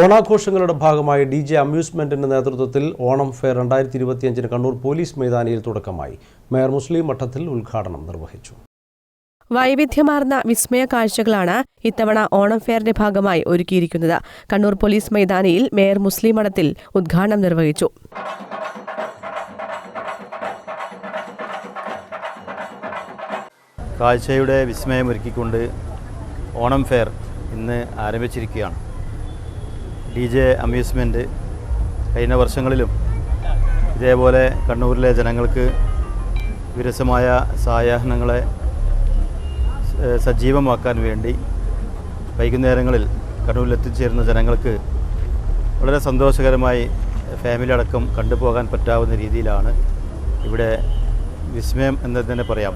ഓണാഘോഷങ്ങളുടെ ഭാഗമായി D J അമ്യൂസ്മെന്റിന്റെ നേതൃത്വത്തിൽ Onam fair രണ്ടായിരത്തി ഇരുപത്തിയഞ്ചിന് കണ്ണൂർ പോലീസ് മൈതാനിയിൽ തുടക്കമായി. മേയർ മുസ്ലിം മഠത്തിൽ ഉദ്ഘാടനം നിർവഹിച്ചു. വൈവിധ്യമാർന്ന വിസ്മയ കാഴ്ചകളാണ് ഇത്തവണ ഓണം ഫെയറിന്റെ ഭാഗമായി ഒരുക്കിയിരിക്കുന്നത്. കണ്ണൂർ പോലീസ് മൈതാനിയിൽ മേയർ മുസ്ലിം മഠത്തിൽ ഉദ്ഘാടനം നിർവഹിച്ചു. കാഴ്ചയുടെ വിസ്മയമൊരുക്കിക്കൊണ്ട് ഓണം ഫെയർ ഇന്ന് ആരംഭിച്ചിരിക്കുകയാണ്. ഡി ജെ അമ്യൂസ്മെന്റ് കഴിഞ്ഞ വർഷങ്ങളിലും ഇതേപോലെ കണ്ണൂരിലെ ജനങ്ങൾക്ക് വിരസമായ സായാഹ്നങ്ങളെ സജീവമാക്കാൻ വേണ്ടി വൈകുന്നേരങ്ങളിൽ കണ്ണൂരിൽ എത്തിച്ചേരുന്ന ജനങ്ങൾക്ക് വളരെ സന്തോഷകരമായി ഫാമിലി അടക്കം കണ്ടുപോകാൻ പറ്റാവുന്ന രീതിയിലാണ് ഇവിടെ വിസ്മയം എന്ന് തന്നെ പറയാം.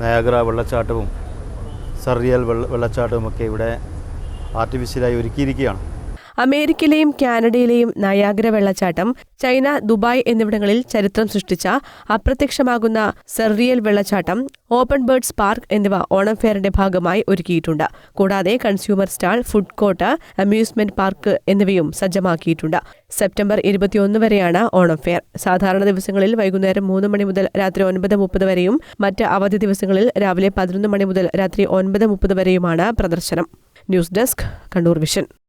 നയാഗ്ര വെള്ളച്ചാട്ടവും സർറിയൽ വെള്ള വെള്ളച്ചാട്ടവുമൊക്കെ ഇവിടെ ആർട്ടിഫിഷ്യലായി ഒരുക്കിയിരിക്കുകയാണ്. അമേരിക്കയിലെയും കാനഡയിലെയും നയാഗ്ര വെള്ളച്ചാട്ടം ചൈന ദുബായ് എന്നിവിടങ്ങളിൽ ചരിത്രം സൃഷ്ടിച്ച അപ്രത്യക്ഷമാകുന്ന സെറിയൽ വെള്ളച്ചാട്ടം ഓപ്പൺ ബേർഡ്സ് പാർക്ക് എന്നിവ ഓണം ഫെയറിന്റെ ഭാഗമായി ഒരുക്കിയിട്ടുണ്ട്. കൂടാതെ consumer stall food court amusement park എന്നിവയും സജ്ജമാക്കിയിട്ടുണ്ട്. സെപ്റ്റംബർ ഇരുപത്തിയൊന്ന് വരെയാണ് ഓണം ഫെയർ. സാധാരണ ദിവസങ്ങളിൽ വൈകുന്നേരം മൂന്ന് മണി മുതൽ രാത്രി ഒൻപത് മുപ്പത് വരെയും മറ്റ് അവധി ദിവസങ്ങളിൽ രാവിലെ പതിനൊന്ന് മണി മുതൽ രാത്രി ഒൻപത് മുപ്പത് വരെയുമാണ് പ്രദർശനം. News desk Kannur vision.